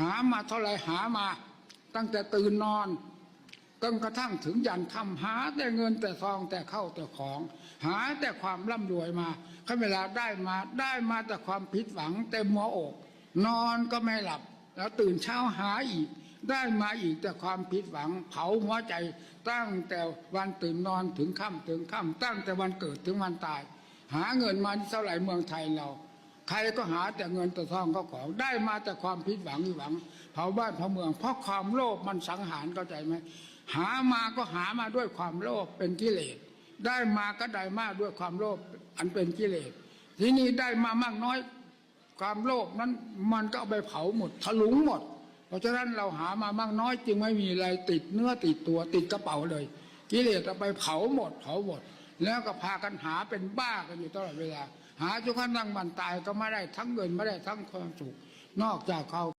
หามาเท่าไรหามา ตั้งแต่ตื่นนอนจนกระทั่งถึงยันค่ำหาแต่เงินแต่ทองแต่เข้าแต่ของ หาแต่ความร่ำรวยมาข้าเวลาได้มาได้มาแต่ความผิดหวังเต็มหัวอก นอนก็ไม่หลับ แล้วตื่นเช้าหาอีก ได้มาอีกแต่ความผิดหวัง เผาหัวใจ ตั้งแต่วันตื่นนอนถึงค่ำถึงค่ำตั้งแต่วันเกิดถึงวันตาย หาเงินมาเท่าไหร่เมืองไทยเรา ใครก็หาแต่เงินแต่ทองก็ของได้มาแต่ความผิดหวังหวังเผาบ้านเผาเมือง เพราะความโลภมันสังหารเข้าใจไหมหามาก็หามาด้วยความโลภเป็นกิเลสได้มาก็ได้มาด้วยความโลภอันเป็นกิเลสทีนี้ได้มามากน้อย ความโลภนั้นมันก็เอาไปเผาหมดถลุงหมด เพราะฉะนั้นเราหามามากน้อย จึงไม่มีอะไรติดเนื้อติดตัวติดกระเป๋าเลย กิเลสเอาไปเผาหมดเผาหมด แล้วก็พากันหาเป็นบ้ากันอยู่ตลอดเวลา หาจนกระทั่งมันตายก็ไม่ได้ทั้งเงินไม่ได้ทั้งความสุข นอกจากเขา